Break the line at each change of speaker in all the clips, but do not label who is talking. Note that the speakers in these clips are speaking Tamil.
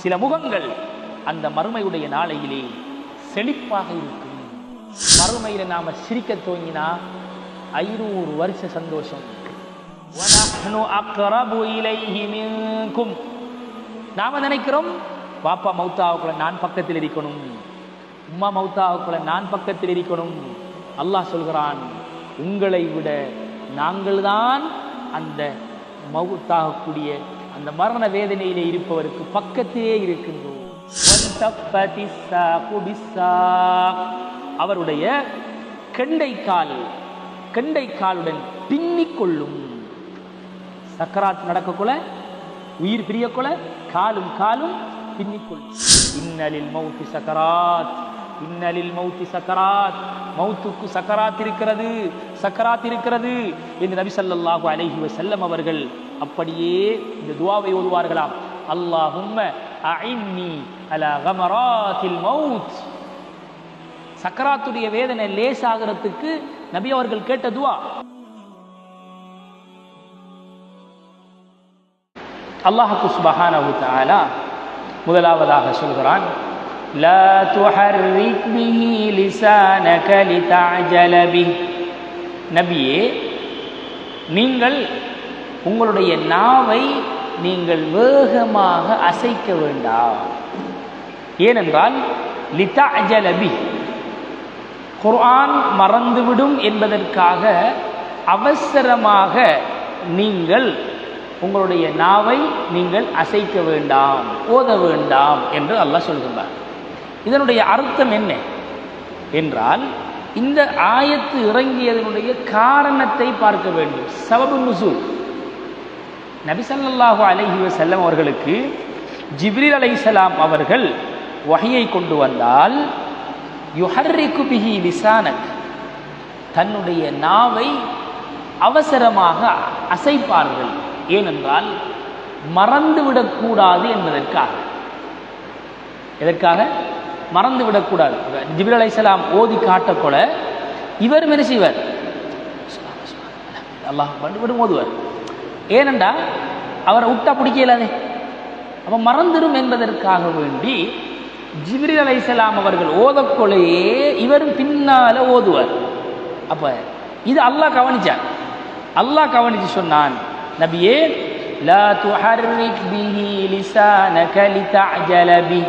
சில முகங்கள் அந்த மறுமையுடைய நாளையிலே செழிப்பாக இருக்கும். மறுமையில் நாம் சிரிக்க துவங்கினா ஐநூறு வருஷ சந்தோஷம். நாம நினைக்கிறோம் பாப்பா மௌத்தாவுக்குள்ள நான் பக்கத்தில் இருக்கணும். உம்மா மௌத்தாவுக்குள்ள நான் பக்கத்தில் இருக்கணும். அல்லாஹ் சொல்கிறான் உங்களை விட நாங்கள் தான் அந்த மவுத்தாகக்கூடிய அந்த மரண வேதனையிலே இருப்பவருக்கு பக்கத்திலே இருக்கின்றோம். அவருடைய கெண்டை கெண்டைக்கால் கெண்டைக்காலுடன் பின்னிக்கொள்ளும் சக்கராத் நடக்கக்குள்ள உயிர் பிரியக்குள்ள காலும் காலும் பின்னிக்கொள்ளும் இன்னலில் மௌத்தி சக்கராத் இன்னலில் மௌத்தி சக்கராத். மௌத்துக்கு சக்கராத் இருக்கிறது. சக்கராத் இருக்கிறது என்று நபி சல்லாஹு அலஹி செல்லம் அவர்கள் அப்படியே இந்த துவாவை ஓதுவார்களாம். அல்லாஹும் அஇன்னி மௌத். சக்கராத்துடைய வேதனை லேசாகிறதுக்கு நபி அவர்கள் கேட்ட துவா. அல்லாஹு சுபஹானஹு தஆலா முதலாவதாக சொல்கிறான் لا تحرك به لسانك لتعجل به நபியே நீங்கள் உங்களுடைய நாவை நீங்கள் வேகமாக அசைக்க வேண்டாம். ஏனென்றால் லிதா அஜலபி குர்ஆன் மறந்துவிடும் என்பதற்காக அவசரமாக நீங்கள் உங்களுடைய நாவை நீங்கள் அசைக்க வேண்டாம் ஓத வேண்டாம் என்று அல்லாஹ் சொல்கின்றார் இதனுடைய அர்த்தம் என்ன? என்றால் இந்த ஆயத்து இறங்கியதனுடைய காரணத்தை பார்க்க வேண்டும். சபபு நுசூல். நபிசல்லாஹு அலஹி வசல்லம் அவர்களுக்கு ஜிப்ரீல் அலைஹிஸ்ஸலாம் அவர்கள் வகையை கொண்டு வந்தால் யுஹர்ரிக்கு பிஹி லிசானக். தன்னுடைய நாவை அவசரமாக அசைப்பார்கள். ஏனென்றால் மறந்துவிடக்கூடாது என்பதற்காக. எதற்காக? மறந்து விடக்கூடாது. ஜிபிர் அலைசலாம் ஓதி காட்டக்கொல இவர் என்ன செய்வார்? அல்லாஹ் பண்ணி விடும் ஓதுவார் ஏனெண்டா அவரை விட்டா பிடிக்கலாதே அப்போ மறந்துடும் என்பதற்காக வேண்டி ஜிப்ரில் அலைசலாம் அவர்கள் ஓதக்கொலையே இவரும் பின்னால ஓதுவார். அப்ப இது அல்லாஹ் கவனிச்சார் அல்லாஹ் கவனிச்சு சொன்னான் நபியே லா துஹர்ரிக் பிஹி லிசானக லிதஅஜல பி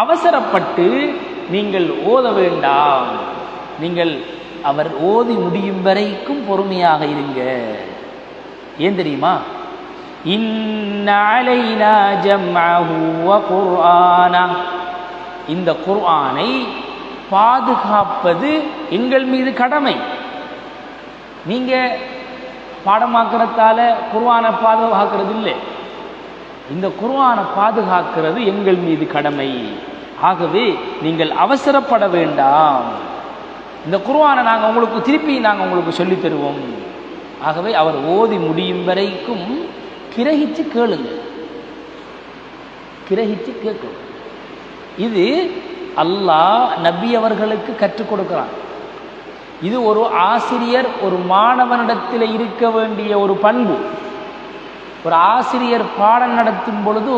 அவசரப்பட்டு நீங்கள் ஓத வேண்டாம். நீங்கள் அவர் ஓதி முடியும் வரைக்கும் பொறுமையாக இருங்க. ஏன் தெரியுமா? குர்ஆனா. இந்த குர்ஆனை பாதுகாப்பது எங்கள் மீது கடமை. நீங்க பாடமாக்குறதால குர்ஆனை பாதுகாக்கிறது இல்லை இந்த குர்ஆனை பாதுகாக்கிறது எங்கள் மீது கடமை. ஆகவே நீங்கள் அவசரப்பட வேண்டாம். இந்த குர்ஆனை நாங்கள் உங்களுக்கு திருப்பி நாங்கள் உங்களுக்கு சொல்லி தருவோம். ஆகவே அவர் ஓதி முடியும் வரைக்கும் கிரகிச்சு கேளுங்க. கிரகிச்சு கேட்கும். இது அல்லாஹ் நபி அவர்களுக்கு கற்றுக் கொடுக்கிறான். இது ஒரு ஆசிரியர் ஒரு மாணவனிடத்தில் இருக்க வேண்டிய ஒரு பண்பு. ஒரு ஆசிரியர் பாடம் நடத்தும் பொழுது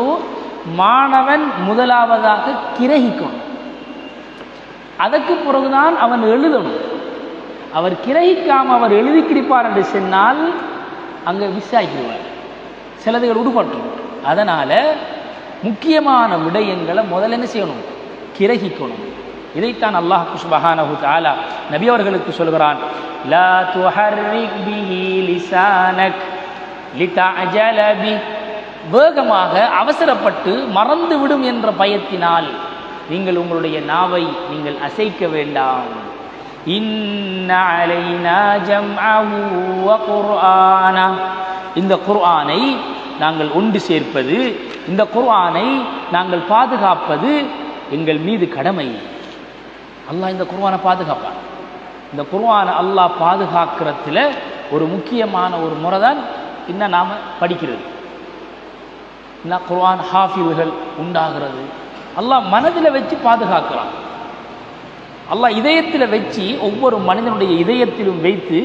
மாணவன் முதலாவதாக கிரகிக்கணும். அதற்கு பிறகுதான் அவன் எழுதணும். அவர் கிரகிக்காம அவர் எழுதி கிடிப்பார் என்று சொன்னால் அங்கே விசாரிக்கிடுவார் சிலதுகள் உடுபட்டுரும் அதனால முக்கியமான விடயங்களை முதல்ல என்ன செய்யணும்? கிரகிக்கணும். இதைத்தான் அல்லாஹ் சுபஹானஹு தாலா நபி அவர்களுக்கு சொல்கிறான் லா துஹர்ரிக் பிஹி லிசானக். லிட்டா பி வேகமாக அவசரப்பட்டு மறந்து விடும் என்ற பயத்தினால் நீங்கள் உங்களுடைய நாவை நீங்கள் அசைக்க வேண்டாம். குர்ஆனா. இந்த குர்ஆனை நாங்கள் ஒன்று சேர்ப்பது இந்த குர்ஆனை நாங்கள் பாதுகாப்பது எங்கள் மீது கடமை. அல்லாஹ் இந்த குர்ஆனை பாதுகாப்பான். இந்த குர்ஆனை அல்லாஹ் பாதுகாக்கிறதுல ஒரு முக்கியமான ஒரு முறை தான் இன்னும் நாம் படிக்கிறது? இன்னும் குர்ஆன் ஹாஃபிவுகள் உண்டாகிறது? அல்லாஹ் மனதில் வச்சு பாதுகாக்கிறான். அல்லாஹ் இதயத்தில் வச்சு ஒவ்வொரு மனிதனுடைய இதயத்திலும் வைத்து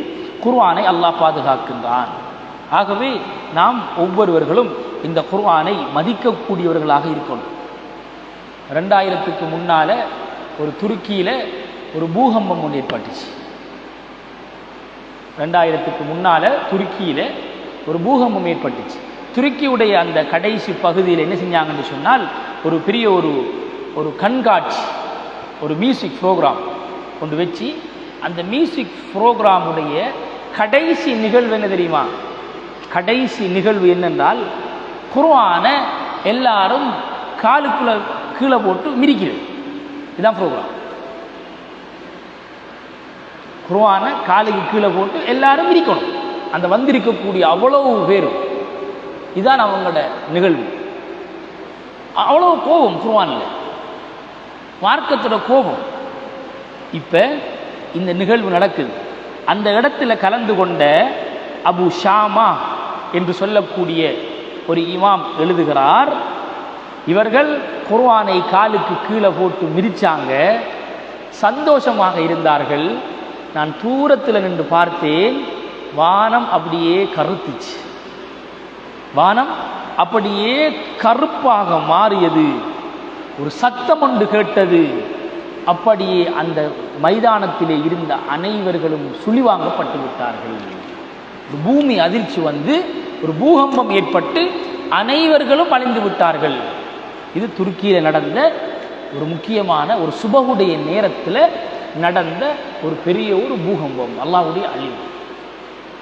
குர்ஆனை அல்லாஹ் பாதுகாக்கின்றான். ஆகவே நாம் ஒவ்வொருவர்களும் இந்த குர்ஆனை மதிக்கக்கூடியவர்களாக இருக்கணும். ரெண்டாயிரத்துக்கு முன்னால ஒரு துருக்கியில ஒரு பூகம்பம் ஒன்று ஏற்பட்டுச்சு. ரெண்டாயிரத்துக்கு முன்னால துருக்கியில ஒரு பூகம்பம் ஏற்பட்டுச்சு. துருக்கியுடைய அந்த கடைசி பகுதியில் என்ன செஞ்சாங்கன்னு சொன்னால் ஒரு பெரிய ஒரு ஒரு கண்காட்சி ஒரு மியூசிக் ப்ரோக்ராம் கொண்டு வச்சு அந்த மியூசிக் ப்ரோக்ராமுடைய கடைசி நிகழ்வு என்ன தெரியுமா? கடைசி நிகழ்வு என்னென்றால் குருவான எல்லாரும் காலுக்குள்ள கீழே போட்டு மிதிக்கிறது. இதுதான் ப்ரோக்ராம் குருவான காலுக்கு கீழே போட்டு எல்லாரும் மிதிக்கணும். அந்த வந்திருக்கக்கூடிய அவ்வளவு பேரும் இதான் அவங்களோட நிகழ்வு. அவ்வளவு கோபம் குருவானில் மார்க்கத்தோட கோபம். இப்போ இந்த நிகழ்வு நடக்குது. அந்த இடத்துல கலந்து கொண்ட அபு ஷாமா என்று சொல்லக்கூடிய ஒரு இமாம் எழுதுகிறார் இவர்கள் குர்வானை காலுக்கு கீழே போட்டு மிதிச்சாங்க சந்தோஷமாக இருந்தார்கள். நான் தூரத்தில் நின்று பார்த்தேன் வானம் அப்படியே கருத்துச்சு. வானம் அப்படியே கருப்பாக மாறியது. ஒரு சத்தம் ஒன்று கேட்டது. அப்படியே அந்த மைதானத்திலே இருந்த அனைவர்களும் சுழிவாங்கப்பட்டு விட்டார்கள். ஒரு பூமி அதிர்ச்சி வந்து ஒரு பூகம்பம் ஏற்பட்டு அனைவர்களும் அழிந்து விட்டார்கள். இது துருக்கியில் நடந்த ஒரு முக்கியமான ஒரு சுபகுடைய நேரத்தில் நடந்த ஒரு பெரிய ஒரு பூகம்பம். அல்லாவுடைய அழிவு.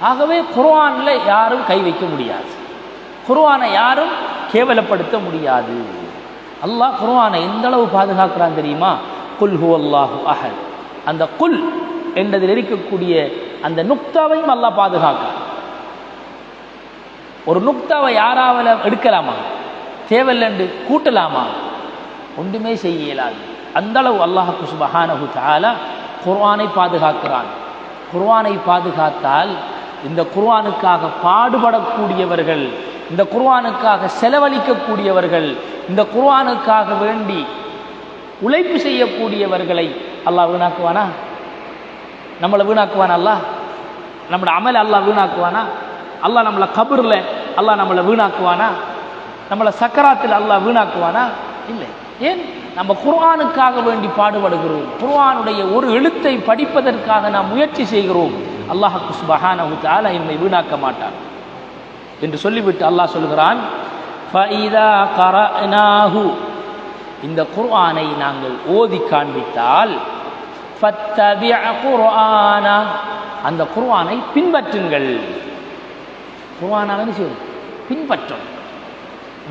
ஆகவே குர்ஆனில் யாரும் கை வைக்க முடியாது. குர்ஆனை யாரும் கேவலப்படுத்த முடியாது. அல்லாஹ் குர்ஆனை எந்த அளவு பாதுகாக்கிறான் தெரியுமா? குல் ஹூ அல்லாஹு அஹல் அந்த குல் என்றதில் இருக்கக்கூடிய அந்த நுக்தாவையும் அல்லாஹ் பாதுகாக்கிறான். ஒரு நுக்தாவை யாராவது எடுக்கலாமா? தேவையில்லைண்டு கூட்டலாமா? ஒன்றுமே செய்ய இயலாது. அந்த அளவு அல்லாஹு சுபஹானஹு தாலா குர்ஆனை பாதுகாக்கிறான். குர்ஆனை பாதுகாத்தால் இந்த குர்வானுக்காக பாடுபடக்கூடியவர்கள் இந்த குர்வானுக்காக செலவழிக்கக்கூடியவர்கள் இந்த குர்வானுக்காக வேண்டி உழைப்பு செய்யக்கூடியவர்களை அல்லாஹ் வீணாக்குவானா? நம்மளை வீணாக்குவானா அல்லாஹ்? நம்மளோட அமலை அல்லாஹ் வீணாக்குவானா? அல்லாஹ் நம்மளை கபூரில் அல்லாஹ் நம்மளை வீணாக்குவானா? நம்மளை சக்கராத்தில் அல்லாஹ் வீணாக்குவானா? இல்லை. ஏன்? நம்ம குர்ஆனுக்காக வேண்டி பாடுபடுகிறோம். குர்ஆனுடைய ஒரு எழுத்தை படிப்பதற்காக நாம் முயற்சி செய்கிறோம். அல்லாஹ் சுபஹான தஆலா என்னை வீணாக்க மாட்டான். என்று சொல்லிவிட்டு அல்லாஹ் சொல்கிறான் இந்த குர்ஆனை நாங்கள் ஓதி காண்பித்தால் அந்த குர்ஆனை பின்பற்றுங்கள். குர்ஆனால என்ன செய்யும் பின்பற்றும்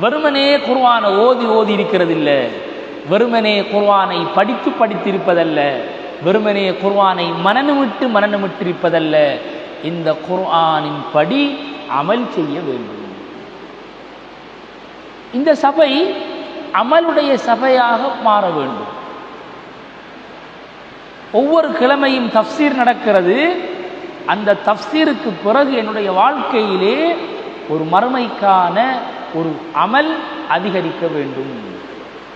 வெறுமனே குர்ஆனை ஓதி ஓதி இருக்கிறதில்லை. வெறுமனே குர்ஆனை படித்து படித்திருப்பதல்ல. வெறுமனே குர்ஆனை மனநமிட்டு மனநமிட்டிருப்பதல்ல இந்த குர்ஆனின் படி அமல் செய்ய வேண்டும். இந்த சபை அமலுடைய சபையாக மாற வேண்டும். ஒவ்வொரு கிழமையும் தப்சீர் நடக்கிறது. அந்த தப்சீருக்கு பிறகு என்னுடைய வாழ்க்கையிலே ஒரு மறுமைக்கான ஒரு அமல் அதிகரிக்க வேண்டும்.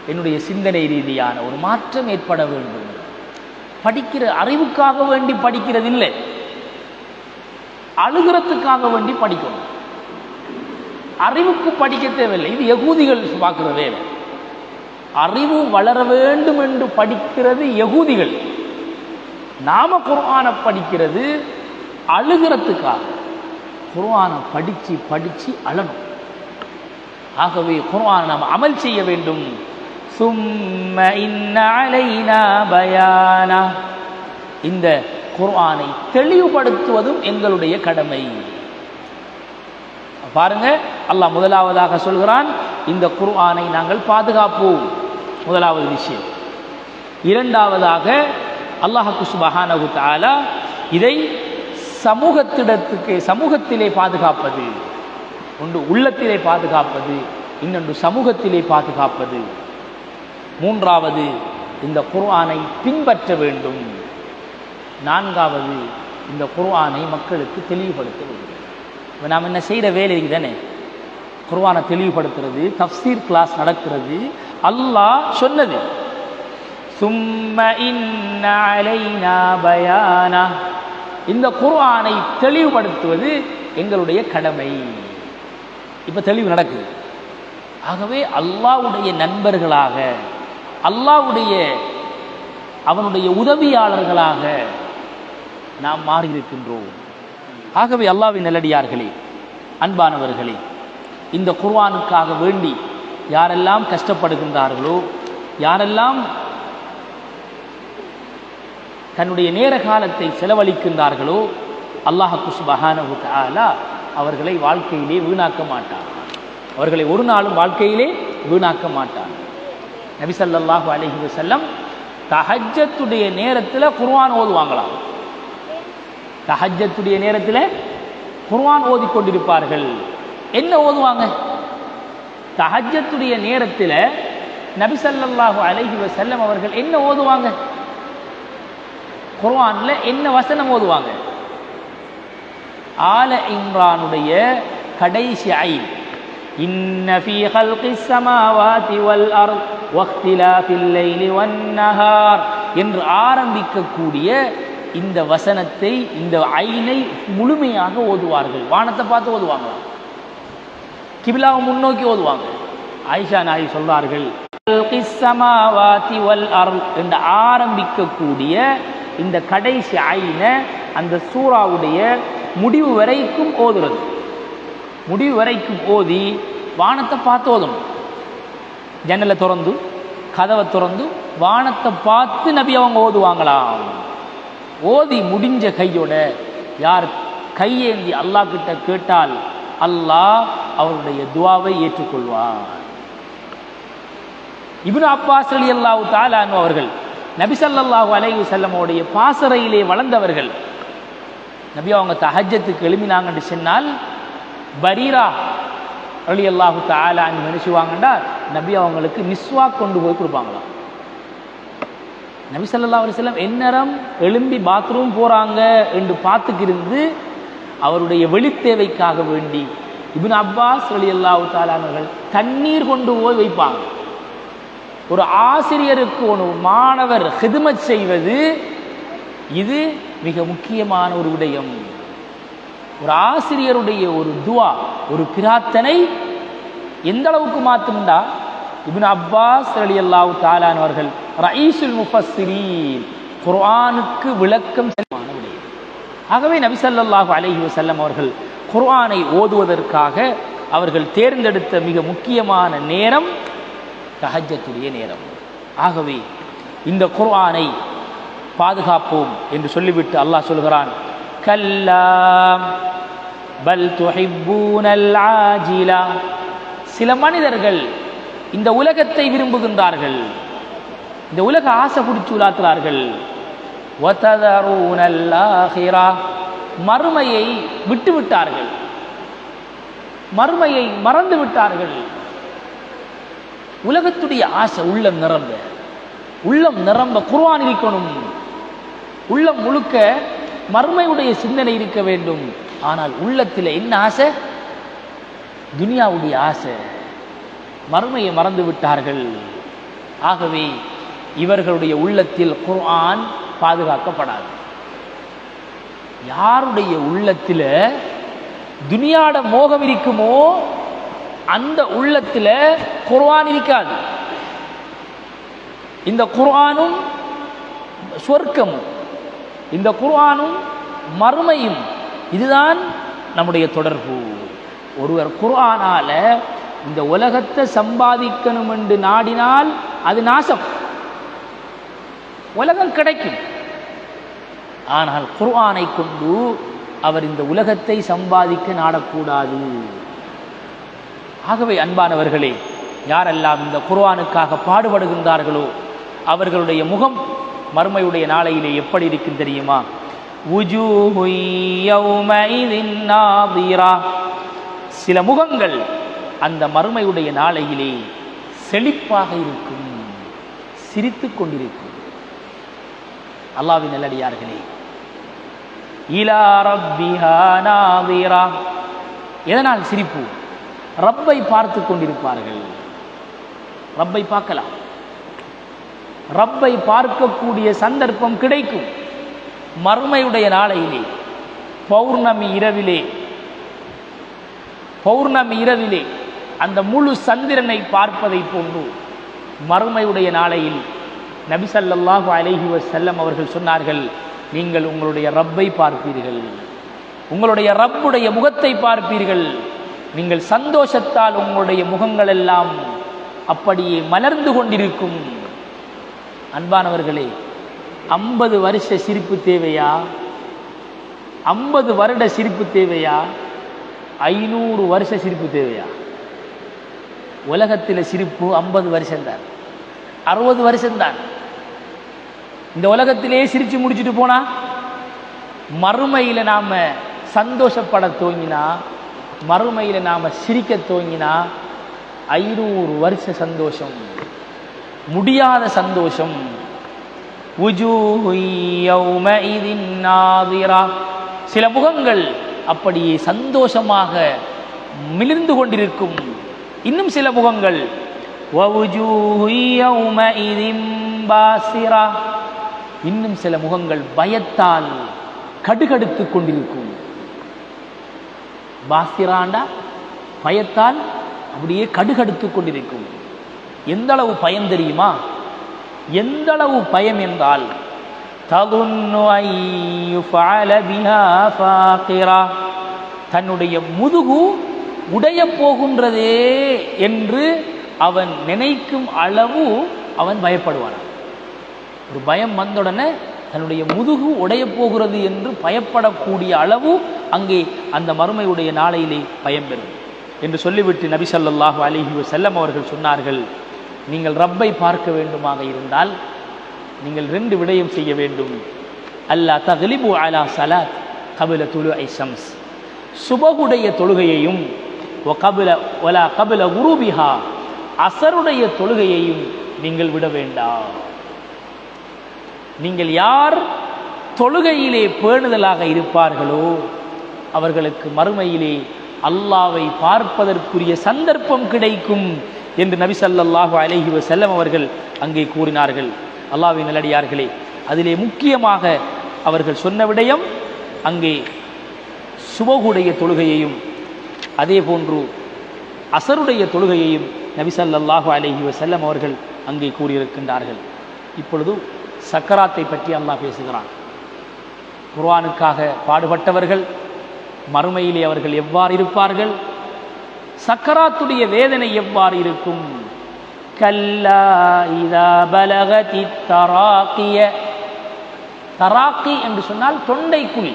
என்னுடைய சிந்தனை ரீதியான ஒரு மாற்றம் ஏற்பட வேண்டும். படிக்கிற அறிவுக்காக வேண்டி படிக்கிறது இல்லை அழுகிறதுக்காக வேண்டி படிக்கணும். அறிவுக்கு படிக்க தேவையில்லை. இது யகுதிகள் பார்க்குற வேலை. அறிவு வளர வேண்டும் என்று படிக்கிறது யகூதிகள். நாம குர்ஆனை படிக்கிறது அழுகிறதுக்காக. குர்ஆனை படித்து படித்து அழணும். ஆகவே குர்ஆனை நாம் அமல் செய்ய வேண்டும். ثم இன்ன علينا பயானா இந்த குர்ஆனை தெளிவுபடுத்துவதும் எங்களுடைய கடமை. பாருங்க அல்லாஹ் முதலாவதாக சொல்கிறான் இந்த குர்ஆனை நாங்கள் பாதுகாப்போம். முதலாவது விஷயம். இரண்டாவதாக அல்லாஹு சுபஹானஹு தஆலா இதை சமூகத்திடத்துக்கு சமூகத்திலே பாதுகாப்பது. ஒன்று உள்ளத்திலே பாதுகாப்பது இன்னொன்று சமூகத்திலே பாதுகாப்பது. மூன்றாவது இந்த குர்ஆனை பின்பற்ற வேண்டும். நான்காவது இந்த குர்ஆனை மக்களுக்கு தெளிவுபடுத்த வேண்டும். இப்போ நாம் என்ன செய்கிற வேலை தானே? குர்ஆனை தெளிவுபடுத்துறது தஃப்சீர் கிளாஸ் நடக்கிறது அல்லாஹ் சொன்னது. சும்ம அலைனா பயானா இந்த குர்ஆனை தெளிவுபடுத்துவது எங்களுடைய கடமை. இப்போ தெளிவு நடக்குது. ஆகவே அல்லாஹ்வுடைய நண்பர்களாக அல்லாஹ்வுடைய அவனுடைய உதவியாளர்களாக நாம் மாறியிருக்கின்றோம். ஆகவே அல்லாவின் நல்லடியார்களே அன்பானவர்களே இந்த குர்வானுக்காக வேண்டி யாரெல்லாம் கஷ்டப்படுகின்றார்களோ யாரெல்லாம் தன்னுடைய நேர காலத்தை செலவழிக்கின்றார்களோ அல்லாஹு சுபஹானஹு தஆலா அவர்களை வாழ்க்கையிலே வீணாக்க மாட்டார் அவர்களை ஒரு நாளும் வாழ்க்கையிலே வீணாக்க மாட்டார் நபிசல்லாஹு அலஹி வசல்லம் தஹஜத்துடைய நேரத்தில் குர்வான் ஓதுவாங்களாம். தஹஜ்ஜத்துடைய நேரத்தில் ஓதிக் கொண்டிருப்பார்கள். என்ன ஓதுவாங்க? தஹஜ்ஜத்துடைய நேரத்தில் நபிசல்லாஹு அலஹி வசல்லம் அவர்கள் என்ன ஓதுவாங்க? குர்வானில் என்ன வசனம் ஓதுவாங்க? ஆல இம்ரானுடைய கடைசி ஐன். இன்ன ஃபீ ஹல்கிஸ் ஸமாவாதி வல் அர்த் வக்திலாஃபில் லைலி என்று ஆரம்பிக்கக்கூடிய இந்த வசனத்தை இந்த ஐனை முழுமையாக ஓதுவார்கள். வானத்தை பார்த்து ஓதுவாங்களாம் கிபிலாவை முன்னோக்கி ஓதுவாங்க. ஆயிஷா நாயி சொல்வார்கள் "ஹல்கிஸ் வல் அருள் என்று ஆரம்பிக்கக்கூடிய இந்த கடைசி ஐனை அந்த சூறாவுடைய முடிவு வரைக்கும் ஓதுறது. முடிவு வரைக்கும் ஓதி வானத்தை பார்த்து ஓதணும் ஜன்னலை திறந்து கதவை திறந்து வானத்தை பார்த்து நபி அவங்க ஓதுவாங்களாம். ஓதி முடிஞ்ச கையோட யார் கையேந்தி அல்லாஹ் கிட்ட கேட்டால் அல்லாஹ் அவருடைய துவாவை ஏற்றுக்கொள்வார். இபின் அப்பாஸ் அலி அல்லாஹு தாலானு அவர்கள் நபி ஸல்லல்லாஹு அலைஹி செல்லமோடைய பாசறையிலே வளர்ந்தவர்கள் நபி அவங்க தஹஜத்துக்கு எழுமினாங்கன்னு சொன்னால் பரீரா அலி அல்லாஹு தாலான்னு நினைச்சுவாங்கண்டா நபி அவங்களுக்கு மிஸ்வா கொண்டு போய் கொடுப்பாங்களாம். நபி சல்லா அலைஹி வஸல்லம் எந்நேரம் எழும்பி பாத்ரூம் போறாங்க என்று பார்த்துக்கிருந்து அவருடைய வெளித்தேவைக்காக வேண்டி இபின் அப்பாஸ் அலி அல்லாஹு தாலானவர்கள் தண்ணீர் கொண்டு போய் வைப்பாங்க. ஒரு ஆசிரியருக்கு ஒரு மாணவர் ஹிதுமத் செய்வது இது மிக முக்கியமான ஒரு விடயம். ஒரு ஆசிரியருடைய ஒரு துவா ஒரு பிரார்த்தனை எந்த அளவுக்கு மாத்தும்டா இபின் அப்பாஸ் அலி அல்லாஹு தாலான் அவர்கள் ரயீசுல் முஃபஸ்ரீன் குர்ஆனுக்கு விளக்கம் செல்வான விடயம் ஆகவே நபிசல்லாஹு அலஹி வசல்லம் அவர்கள் குர்ஆனை ஓதுவதற்காக அவர்கள் தேர்ந்தெடுத்த மிக முக்கியமான நேரம் தஹஜ்ஜத்துடைய நேரம். ஆகவே இந்த குர்ஆனை பாதுகாப்போம் என்று சொல்லிவிட்டு அல்லாஹ் சொல்கிறான் கல்லா பல் துஹிப்பூனல் ஆஜிலா சில மனிதர்கள் இந்த உலகத்தை விரும்புகின்றார்கள். இந்த உலக ஆசை பிடிச்சு உலாத்துறார்கள் மறுமையை விட்டு விட்டார்கள். மறுமையை மறந்து விட்டார்கள். உலகத்துடைய ஆசை உள்ளம் நிரம்ப. உள்ளம் நிரம்ப குர்வான் இருக்கணும். உள்ளம் முழுக்க மறுமையுடைய சிந்தனை இருக்க வேண்டும். ஆனால் உள்ளத்தில் என்ன ஆசை? துனியாவுடைய ஆசை. மறுமையை மறந்து விட்டார்கள். ஆகவே இவர்களுடைய உள்ளத்தில் குர்ஆன் பாதுகாக்கப்படாது. யாருடைய உள்ளத்தில் துனியாட மோகம் இருக்குமோ அந்த உள்ளத்தில் குர்ஆன் இருக்காது. இந்த குர்ஆனும் சொர்க்கமும். இந்த குர்ஆனும் மறுமையும் இதுதான் நம்முடைய தொடர்பு. ஒருவர் குர்ஆனால இந்த உலகத்தை சம்பாதிக்கணும் என்று நாடினால் அது நாசம். உலகம் கிடைக்கும். ஆனால் குர்ஆனை கொண்டு அவர் இந்த உலகத்தை சம்பாதிக்க நாடக்கூடாது. ஆகவே அன்பானவர்களே யாரெல்லாம் இந்த குர்ஆனுக்காக பாடுபடுகின்றார்களோ அவர்களுடைய முகம் மறுமையுடைய நாளையிலே எப்படி இருக்கும் தெரியுமா? சில முகங்கள் அந்த மறுமையுடைய நாளையிலே செழிப்பாக இருக்கும் சிரித்துக் கொண்டிருக்கும். அல்லாவின் நல்லடியார்களே இலா எதனால் சிரிப்பு? ரப்பை பார்த்து கொண்டிருப்பார்கள். ரப்பை பார்க்கலாம். ரப்பை பார்க்கக்கூடிய சந்தர்ப்பம் கிடைக்கும். மறுமையுடைய நாளையிலே பௌர்ணமி இரவிலே பௌர்ணமி இரவிலே அந்த முழு சந்திரனை பார்ப்பதை போன்று மறுமையுடைய நாளையில் நபிசல்லாஹு அலஹி வசல்லம் அவர்கள் சொன்னார்கள் நீங்கள் உங்களுடைய ரப்பை பார்ப்பீர்கள். உங்களுடைய ரப்புடைய முகத்தை பார்ப்பீர்கள். நீங்கள் சந்தோஷத்தால் உங்களுடைய முகங்களெல்லாம் அப்படியே மலர்ந்து கொண்டிருக்கும். அன்பானவர்களே ஐம்பது வருஷ சிரிப்பு தேவையா? ஐம்பது வருட சிரிப்பு தேவையா? ஐநூறு வருஷ சிரிப்பு தேவையா? உலகத்தில் சிரிப்பு ஐம்பது வருஷம்தான். அறுபது வருஷம்தான். இந்த உலகத்திலே சிரிச்சு முடிச்சுட்டு போனா மறுமையில் நாம சந்தோஷப்பட துவங்கினா மறுமையில் நாம சிரிக்க துவங்கினா ஐநூறு வருஷ சந்தோஷம். முடியாத சந்தோஷம். சில முகங்கள் அப்படியே சந்தோஷமாக மிளிர்ந்து கொண்டிருக்கும். இன்னும் சில முகங்கள். இன்னும் சில முகங்கள் பயத்தால் கடுகடுத்துக் கொண்டிருக்கும். பாசிராண்டா? பயத்தால் அப்படியே கடுகடுத்து கொண்டிருக்கும். எந்த அளவு பயம் தெரியுமா எந்த அளவு பயம் என்றால் தன்னுடைய முதுகு உடைய போகின்றதே என்று அவன் நினைக்கும் அளவு அவன் பயப்படுவான். ஒரு பயம் வந்தவுடனே தன்னுடைய முதுகு உடையப் போகிறது என்று பயப்படக்கூடிய அளவு அங்கே அந்த மறுமையுடைய நாளையிலே பயம் பெறும் என்று சொல்லிவிட்டு நபி ஸல்லல்லாஹு அலிஹி செல்லம் அவர்கள் சொன்னார்கள் நீங்கள் ரப்பை பார்க்க வேண்டுமாக இருந்தால் நீங்கள் ரெண்டு விடயம் செய்ய வேண்டும். அல்லா தகலிபு அலா சலாத் கபில துலு ஐசம்ஸ் சுபகுடைய தொழுகையையும் கபில ஒலா கபில உருபிஹா அசருடைய தொழுகையையும் நீங்கள் விட வேண்டாம் நீங்கள் யார் தொழுகையிலே பேணுதலாக இருப்பார்களோ அவர்களுக்கு மறுமையிலே அல்லாவை பார்ப்பதற்குரிய சந்தர்ப்பம் கிடைக்கும். என்று நபி ஸல்லல்லாஹு அலைஹி அவர்கள் அங்கே கூறினார்கள். அல்லாஹ்வின் நல்லடியார்களே அதிலே முக்கியமாக அவர்கள் சொன்ன விடயம் அங்கே சுபகுடைய தொழுகையையும் அதே போன்று அசருடைய தொழுகையையும் நபிசல்லாஹு அலஹி அலைஹி அவர்கள் அங்கே கூறியிருக்கின்றார்கள். இப்பொழுது சக்கராத்தை பற்றி அல்லாஹ் பேசுகிறான். குர்வானுக்காக பாடுபட்டவர்கள் மறுமையிலே அவர்கள் எவ்வாறு இருப்பார்கள்? சக்கராத்துடைய வேதனை எவ்வாறு இருக்கும்? கல்லா இதா பலகதி தராக்கிய தராக்கி என்று சொன்னால் தொண்டைக்குழி.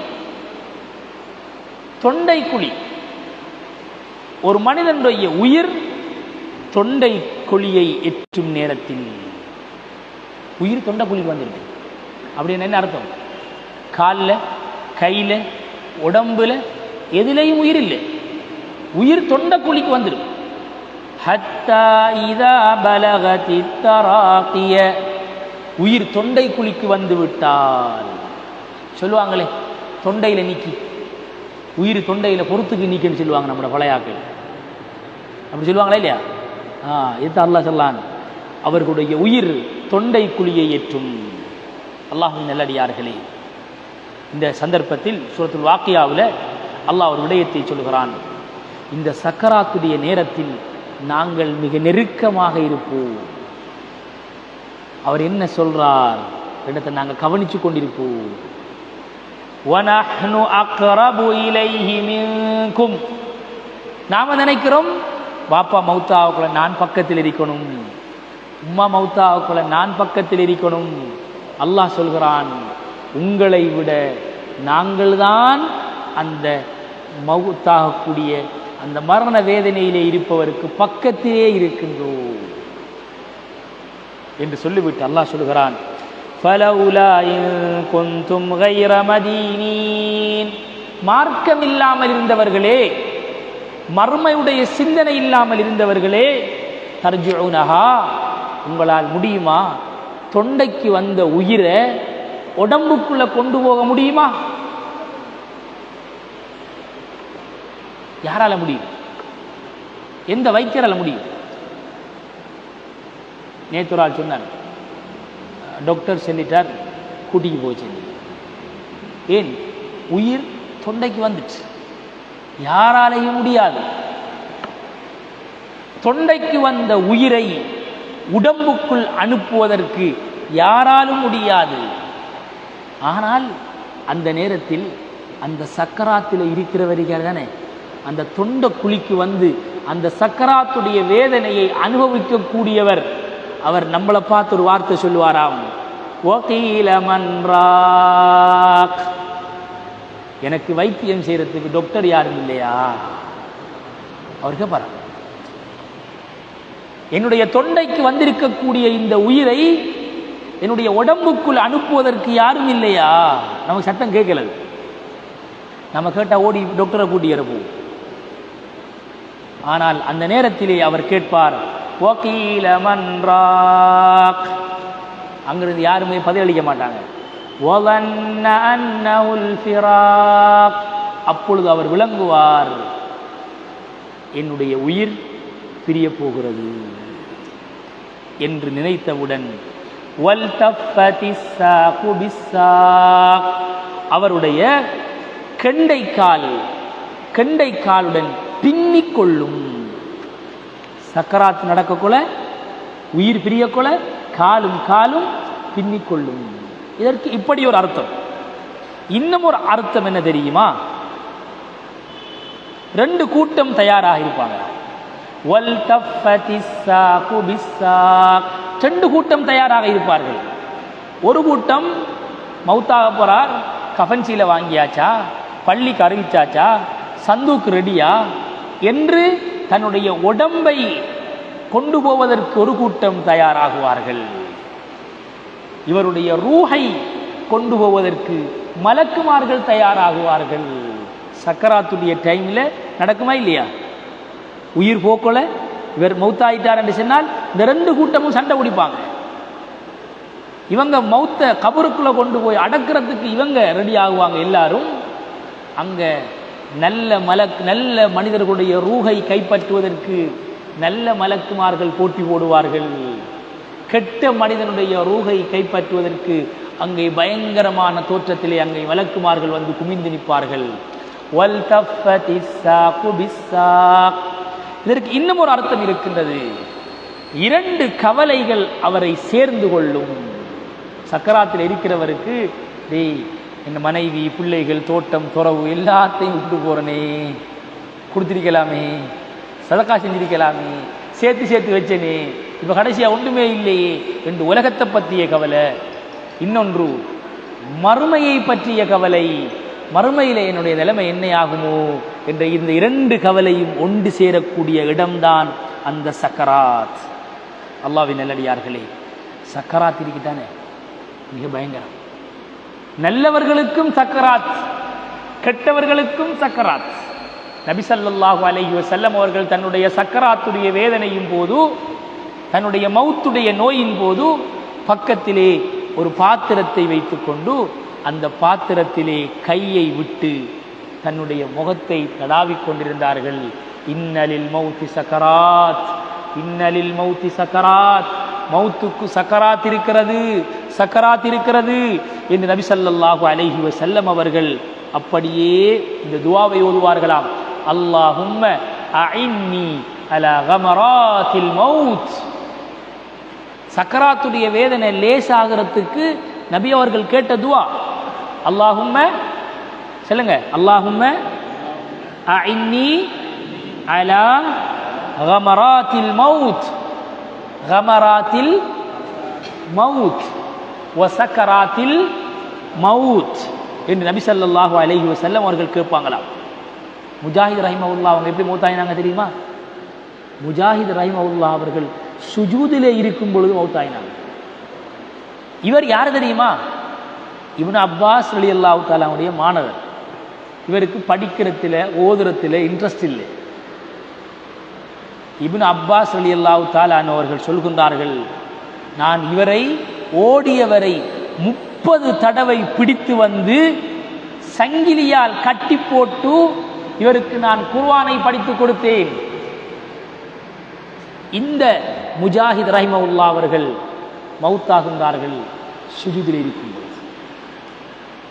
தொண்டைக்குழி. ஒரு மனிதனுடைய உயிர் தொண்டை குழியை எற்றும் நேரத்தில் உயிர் தொண்டை குழிக்கு வந்துருக்கு. அப்படின்னு என்ன அர்த்தம்? காலில் கையில் உடம்புல எதுலேயும் உயிர் இல்லை. உயிர் தொண்ட குழிக்கு வந்துடும். ஹத்தா இதா பலகதி தராக்கிய உயிர் தொண்டை குழிக்கு வந்து விட்டால். சொல்லுவாங்களே தொண்டையில் நிற்கி உயிர் தொண்டையில் பொறுத்துக்கு நிற்குன்னு சொல்லுவாங்க நம்மளோட பழையாக்கள். அப்படி சொல்லுவாங்களா இல்லையா? ஆ இது அல்லாஹ் சொல்லான்? அவர்களுடைய உயிர் தொண்டை குழியை ஏற்றும். அல்லாஹின் நல்லடியார்களே இந்த சந்தர்ப்பத்தில் சூரத்துல் வாக்கியாவில் அல்லாஹ் ஒரு விடயத்தை சொல்கிறான் இந்த சக்கராத்துடைய நேரத்தில் நாங்கள் மிக நெருக்கமாக இருப்போம். அவர் என்ன சொல்றார்? இடத்தை நாங்கள் கவனிச்சு கொண்டிருப்போம். நாம நினைக்கிறோம் பாப்பா மௌத்தாவுக்குள்ள நான் பக்கத்தில் இருக்கணும். உம்மா மௌத்தாவுக்குள்ள நான் பக்கத்தில் இருக்கணும். அல்லாஹ் சொல்கிறான் உங்களை விட நாங்கள்தான் அந்த மௌத்தாகக்கூடிய அந்த மரண வேதனையிலே இருப்பவருக்கு பக்கத்திலே இருக்கின்றோ என்று சொல்லிவிட்டு அல்லாஹ் சொல்கிறான் மார்க்கம் இல்லாமல் இருந்தவர்களே மர்மையுடைய சிந்தனை இல்லாமல் இருந்தவர்களே தர்ஜுனஹா உங்களால் முடியுமா? தொண்டைக்கு வந்த உயிரை உடம்புக்குள்ள கொண்டு போக முடியுமா? யாரால முடியும்? எந்த வைத்தியரால முடியும்? நேற்று ஒரு ஆள் சொன்னார் டாக்டர் சொல்லிட்டார் கூட்டிக்கு போய் சொல்லி. ஏன்? உயிர் தொண்டைக்கு வந்துச்சு. யாராலையும் முடியாது. தொண்டைக்கு வந்த உயிரை உடம்புக்குள் அனுப்புவதற்கு யாராலும் முடியாது. ஆனால் அந்த நேரத்தில் அந்த சக்கராத்தில் இருக்கிறவர்கள் தானே அந்த தொண்ட குழிக்கு வந்து அந்த சக்கராத்துடைய வேதனையை அனுபவிக்கக்கூடியவர். அவர் நம்மளை பார்த்து ஒரு வார்த்தை சொல்லுவாராம். எனக்கு வைத்தியம் செய்யறதுக்கு டாக்டர் யாரும் இல்லையா? அவர் கேட்பார் என்னுடைய தொண்டைக்கு வந்திருக்கக்கூடிய இந்த உயிரை என்னுடைய உடம்புக்குள் அனுப்புவதற்கு யாரும் இல்லையா? நமக்கு சத்தம் கேட்கல நம்ம கேட்டா ஓடி டாக்டரை கூட்டி இருப்போம் ஆனால் அந்த நேரத்திலே அவர் கேட்பார் அங்கிருந்து யாருமே பதிலளிக்க மாட்டாங்க. அப்பொழுது அவர் விளங்குவார் என்னுடைய உயிர் பிரிய போகிறது என்று நினைத்தவுடன் அவருடைய கெண்டைக்கால் கெண்டைக்காலுடன் பின்னிக் கொள்ளும் சக்கராத் நடக்கக்குள்ள உயிர் பிரியக்குள்ள காலும் காலும் பின்னிக் கொள்ளும் இதற்கு இப்படி ஒரு அர்த்தம். இன்னும் ஒரு அர்த்தம் என்ன தெரியுமா? ரெண்டு கூட்டம் தயாராக இருப்பாங்க. ரெண்டு கூட்டம் தயாராக இருப்பார்கள். ஒரு கூட்டம் மௌத்தாக போறார் கஃபன்சியில் வாங்கியாச்சா பள்ளிக்கு அறிவிச்சாச்சா சந்துக்கு ரெடியா என்று தன்னுடைய உடம்பை கொண்டு போவதற்கு ஒரு கூட்டம் தயாராகுவார்கள். இவருடைய ரூஹை கொண்டு போவதற்கு மலக்குமார்கள் தயாராகுவார்கள். சக்கராத்துடைய டைமில் நடக்குமா இல்லையா? உயிர் போக்கல இவர் மௌத்தாயிட்டார் என்று சொன்னால் இந்த ரெண்டு கூட்டமும் சண்டை பிடிப்பாங்க. இவங்க மௌத்த கபருக்குள்ளே கொண்டு போய் அடக்கிறதுக்கு இவங்க ரெடி ஆகுவாங்க எல்லாரும். அங்கே நல்ல மலக் நல்ல மனிதர்களுடைய ரூகை கைப்பற்றுவதற்கு நல்ல மலக்குமார்கள் போட்டி போடுவார்கள். கெட்ட மனிதனுடைய ரூகை கைப்பற்றுவதற்கு அங்கே பயங்கரமான தோற்றத்திலே அங்கே மலக்குமார்கள் வந்து குமிந்து நிற்பார்கள். இதற்கு இன்னும் ஒரு அர்த்தம் இருக்கின்றது. இரண்டு கவலைகள் அவரை சேர்ந்து கொள்ளும். சக்கராத்தில் இருக்கிறவருக்கு டேய் என் மனைவி பிள்ளைகள் தோட்டம் துறவு எல்லாத்தையும் விட்டு போகிறனே கொடுத்திருக்கலாமே. சதக்கா செஞ்சிருக்கலாமே. சேர்த்து சேர்த்து வச்சனே. இப்போ கடைசியாக ஒன்றுமே இல்லையே என்று உலகத்தை பற்றிய கவலை. இன்னொன்று மறுமையை பற்றிய கவலை. மறுமையில் என்னுடைய நிலைமை என்ன ஆகுமோ என்ற இந்த இரண்டு கவலையும் ஒன்று சேரக்கூடிய இடம்தான் அந்த சக்கராத். அல்லாவின் நல்லடியார்களே சக்கராத் இருக்கிட்டானே மிக பயங்கரம். நல்லவர்களுக்கும் சக்கராத் கெட்டவர்களுக்கும் சக்கராத். நபி ஸல்லல்லாஹு அலைஹி வசல்லம் அவர்கள் தன்னுடைய சக்கராத்துடைய வேதனையும் போது தன்னுடைய மௌத்துடைய நோயின் போது பக்கத்திலே ஒரு பாத்திரத்தை வைத்துக்கொண்டு அந்த பாத்திரத்திலே கையை விட்டு தன்னுடைய முகத்தை தடாவிக் கொண்டிருந்தார்கள். இன்னலில் மௌத்தி சக்கராத் இன்னலில் மௌத்தி சக்கராத். மௌத்துக்கு சக்கராத் இருக்கிறது. சக்கராத் இருக்கிறது என்று நபி ஸல்லல்லாஹு அலஹி வசல்லம் அவர்கள் அப்படியே இந்த துவாவை ஓதுவார்களாம். அல்லாஹும் அஇன்னி கமராத்தில் சக்கராத்துடைய வேதனை லேசாகிறதுக்கு நபி அவர்கள் கேட்ட துவா. அல்லாஹும் சொல்லுங்க. அல்லாஹும் அஇன்னி அலா கமராத்தில் மௌத். கமராத்தில் மவுத் வசக்கராத்தில் மவுத் என்று நபி சல்லாஹு அலஹி வசல்லம் அவர்கள் கேட்பாங்களாம். முஜாஹித் ரஹிமவுல்லா அவங்க எப்படி மௌத்தாயினாங்க தெரியுமா? முஜாஹித் ரஹிமவுல்லா அவர்கள் சுஜூதிலே இருக்கும் பொழுது மௌத்தாயினாங்க இவர் யார் தெரியுமா? இவன் அப்பாஸ் அலி அல்லாஹு தாலாவுடைய மாணவர். இவருக்கு படிக்கிறதுல ஓதுறதுல இன்ட்ரெஸ்ட் இல்லை. இபின் அப்பாஸ் அலி அல்லாஹு தாலான் அவர்கள் சொல்கின்றார்கள் நான் இவரை ஓடியவரை முப்பது தடவை பிடித்து வந்து சங்கிலியால் கட்டி போட்டு இவருக்கு நான் குர்வானை படித்து கொடுத்தேன். இந்த முஜாஹித் ரஹிமவுல்லா அவர்கள் மௌத்தாகுந்தார்கள் சுஜுதில் இருக்கும்போது.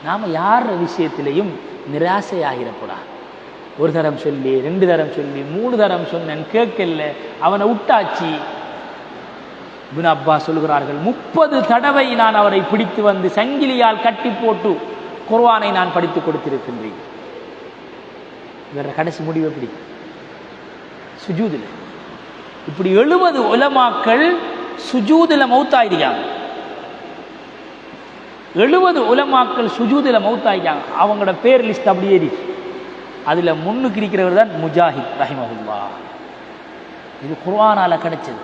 நாம் யார் விஷயத்திலையும் நிராசையாகிடக்கூடாது. ஒரு தரம் சொல்லி ரெண்டு தரம் சொல்லி மூணு தரம் சொன்னேன் கேட்கல அவனை விட்டாச்சு இபின் அப்பா சொல்கிறார்கள் முப்பது தடவை நான் அவரை பிடித்து வந்து சங்கிலியால் கட்டி போட்டு குர்வானை நான் படித்து கொடுத்திருக்கின்றேன். இவர கடைசி முடிவு எப்படி? சுஜூதில். இப்படி எழுபது உலமாக்கள் சுஜூதில் மௌத்தாயிருக்காங்க. எழுபது உலமாக்கள் சுஜூதில் மௌத்தாயிருக்காங்க. அவங்களோட பேர் லிஸ்ட் அப்படியே இருக்கு. அதுல முன்னுக்கு இருக்கிறவர் தான் முஜாஹித் ரஹிமஹுல்லா. இது குர்வானால் கிடைச்சது.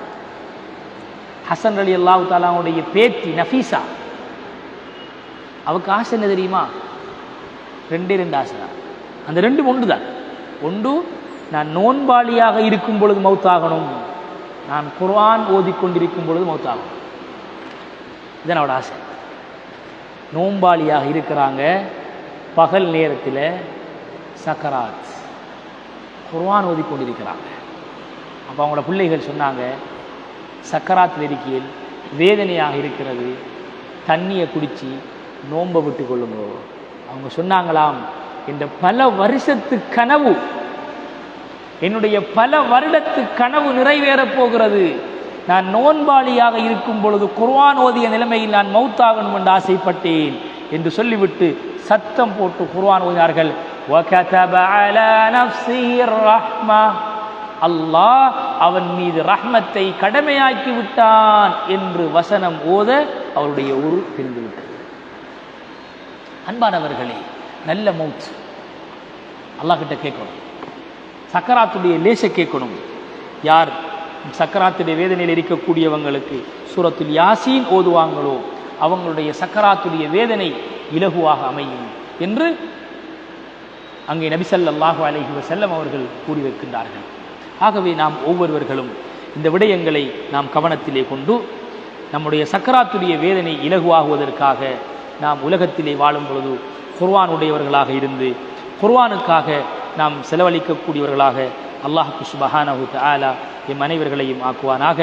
ஹசன் அலி அல்லாஹு தாலாவுடைய பேத்தி நஃபீஸா. அவருக்கு ஆசை என்ன தெரியுமா? ரெண்டே ரெண்டு ஆசை தான். அந்த ரெண்டு ஒன்று தான். ஒன்று நான் நோன்பாளியாக இருக்கும் பொழுது மௌத்தாகணும் நான் குர்ஆன் ஓதிக்கொண்டிருக்கும் பொழுது மௌத்தாகணும் இதுதான் அவட ஆசை. நோன்பாளியாக இருக்கிறாங்க. பகல் நேரத்தில் சக்கராத். குர்ஆன் ஓதிக்கொண்டிருக்கிறாங்க அப்போ அவங்களோட பிள்ளைகள் சொன்னாங்க சக்கராத் நெருக்கியில் வேதனையாக இருக்கிறது. தண்ணியை குடித்து நோன்பை விட்டு கொள்ளுங்கோ. அவங்க சொன்னாங்களாம் இந்த பல வருஷத்து கனவு என்னுடைய பல வருடத்து கனவு நிறைவேறப் போகிறது. நான் நோன்பாளியாக இருக்கும் பொழுது குர்வான் ஓதிய நிலைமையில் நான் மௌத்தாகணும் என்று ஆசைப்பட்டேன் என்று சொல்லிவிட்டு சத்தம் போட்டு குர்வான் ஓதினார்கள். அல்லாஹ் அவன் மீது ரஹ்மத்தை கடமையாக்கி விட்டான் என்று வசனம் ஓத அவருடைய ஒரு பிரிந்து விட்டது. அன்பானவர்களே நல்ல மவுத் அல்லாஹ்கிட்ட கேட்கணும். சக்கராத்துடைய லேசை கேட்கணும். யார்? சக்கராத்துடைய வேதனையில் இருக்கக்கூடியவங்களுக்கு சூரத்தில் யாசீன் ஓதுவாங்களோ அவங்களுடைய சக்கராத்துடைய வேதனை இலகுவாக அமையும் என்று அங்கே நபிசல்லாஹு அலஹி வசல்லம் அவர்கள் கூறி வைக்கின்றார்கள். ஆகவே நாம் ஒவ்வொருவர்களும் இந்த விடயங்களை நாம் கவனத்திலே கொண்டு நம்முடைய சக்கராத்துடைய வேதனை இலகுவாகுவதற்காக நாம் உலகத்திலே வாழும் பொழுது குர்வானுடையவர்களாக இருந்து குர்வானுக்காக நாம் செலவழிக்கக்கூடியவர்களாக அல்லாஹு சுபஹானஹு ஆலா எம் அனைவர்களையும் ஆக்குவானாக.